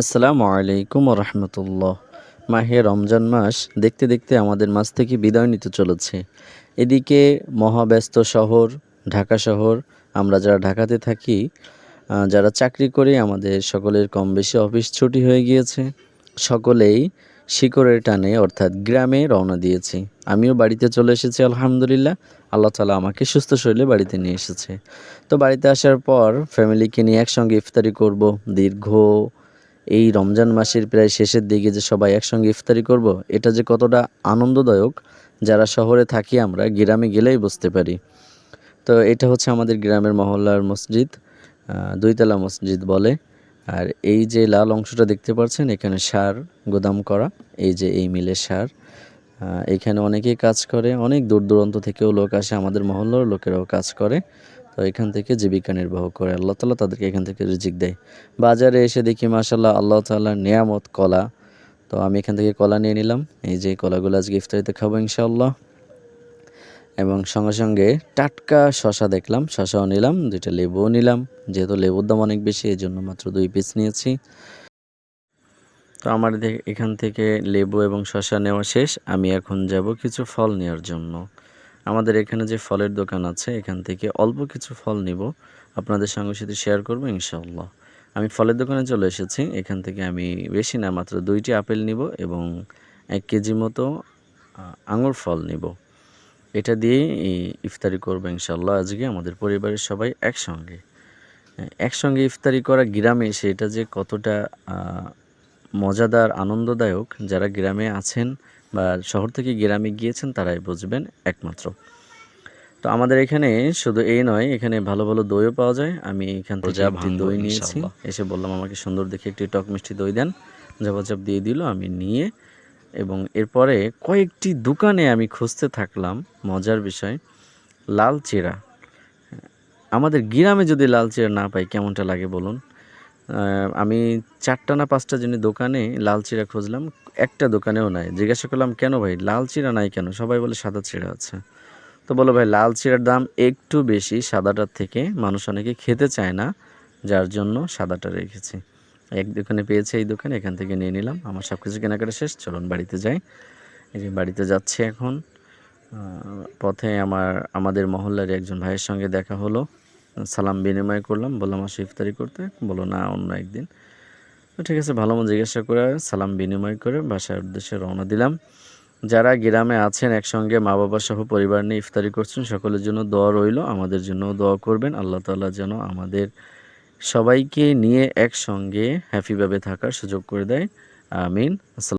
আসসালামু আলাইকুম রহমতুল্লাহ মাহে রমজান মাস দেখতে দেখতে আমাদের মাস থেকে বিদায় নিতে চলেছে। এদিকে মহাব্যস্ত শহর, ঢাকা শহর, আমরা যারা ঢাকাতে থাকি যারা চাকরি করি, আমাদের সকলের কম বেশি অফিস ছুটি হয়ে গিয়েছে। সকলেই শিকড়ের টানে, অর্থাৎ গ্রামে রওনা দিয়েছি। আমিও বাড়িতে চলে এসেছি, আলহামদুলিল্লাহ। আল্লাহ তালা আমাকে সুস্থ শরীরে বাড়িতে নিয়ে এসেছে। তো বাড়িতে আসার পর ফ্যামিলিকে নিয়ে একসঙ্গে ইফতারি করব, দীর্ঘ এই রমজান মাসের প্রায় শেষের দিকে যে সবাই একসঙ্গে ইফতারি করব, এটা যে কতটা আনন্দদায়ক, যারা শহরে থাকি আমরা, গ্রামে গেলেই বুঝতে পারি। তো এটা হচ্ছে আমাদের গ্রামের মহল্লার মসজিদ দুইতলা মসজিদ বলে। আর এই যে লাল অংশটা দেখতে পাচ্ছেন, এখানে সার, গোদাম করা, এই যে এই মিলে সার। এখানে অনেকেই কাজ করে, অনেক দূর দূরান্ত থেকেও লোক আসে, আমাদের মহল্লার লোকেরাও কাজ করে। তো এখান থেকে জীবিকা নির্বাহ করে। আল্লাহ তালা তাদেরকে এখান থেকে রিজিক দেয়। বাজারে এসে দেখি মাশাল্লাহ আল্লাহ তাল্লাহ নিয়ামত কলা। তো আমি এখান থেকে কলা নিয়ে নিলাম। এই যে কলাগুলো আজকে ইফতারিতে খাব ইনশাআল্লাহ। এবং সঙ্গে সঙ্গে টাটকা শশা দেখলাম। শশাও নিলাম, দুইটা লেবুও নিলাম। যেহেতু লেবুর দাম অনেক বেশি এই জন্য মাত্র দুই পিস নিয়েছি। তো আমার এখান থেকে লেবু এবং শশা নেওয়া শেষ। আমি এখন যাব কিছু ফল নেওয়ার জন্য। আমাদের এখানে যে ফলের দোকান আছে, এখান থেকে অল্প কিছু ফল নিব। আপনাদের সঙ্গে সাথে শেয়ার করব, ইনশাআল্লাহ। আমি ফলের দোকানে চলে এসেছি। এখান থেকে আমি বেশি না, মাত্র দুইটি আপেল নিব এবং এক কেজি মতো আঙুর ফল নিব। এটা দিয়ে ইফতারি করব, ইনশাআল্লাহ, আজকে আমাদের পরিবারের সবাই একসঙ্গে। একসঙ্গে ইফতারি করা গ্রামে এসে এটা যে কতটা মজাদার আনন্দদায়ক যারা গ্রামে আছেন বা শহর থেকে গ্রামে গিয়েছেন তারাই বুঝবেন একমাত্র। তো আমাদের এখানে শুধু এই নয় এখানে ভালো ভালো দইও পাওয়া যায়। আমি এখান থেকে যা একটি দই নিয়েছি। এসে বললাম আমাকে সুন্দর দেখে একটি টক মিষ্টি দই দেন। জবাজব দিয়ে দিল আমি নিয়ে এবং এরপরে কয়েকটি দোকানে আমি খুঁজতে থাকলাম মজার বিষয় লাল চেরা। আমাদের গ্রামে যদি লাল চেরা না পাই কেমনটা লাগে বলুন? আমি চারটা না পাঁচটা যিনি দোকানে লাল চিরা খুঁজলাম, একটা দোকানেও নাই। জিজ্ঞাসা করলাম, কেন ভাই? লাল চিরা নাই কেন? সবাই বলে, সাদা চিরা আছে। তো বলো ভাই, লাল চিরার দাম একটু বেশি, সাদাটার থেকে মানুষ অনেকে খেতে চায় না, যার জন্য সাদাটা রেখেছি। এক দোকানে পেয়েছে এই দোকানে, এখান থেকে নিয়ে নিলাম। আমার সব কিছু কেনাকাটা শেষ, চলুন বাড়িতে যাই। এই যে বাড়িতে যাচ্ছি এখন। পথে আমার, আমাদের মহল্লার একজন ভাইয়ের সঙ্গে দেখা হলো। সালাম বিনিময় করলাম, বললাম, আসো ইফতারি করতে। বলো না, অন্য একদিন। তো ঠিক আছে, ভালো মতো জিজ্ঞাসা করে সালাম বিনিময় করে বাসার উদ্দেশ্যে রওনা দিলাম। যারা গ্রামে আছেন, একসঙ্গে মা বাবা সহ পরিবার নিয়ে ইফতারি করছেন, সকলের জন্য দোয়া রইল। আমাদের জন্য দোয়া করবেন। আল্লাহ তাআলা যেন আমাদের সবাইকে নিয়ে একসঙ্গে হ্যাপিভাবে থাকার সুযোগ করে দেয়। আমিন। আসসালাম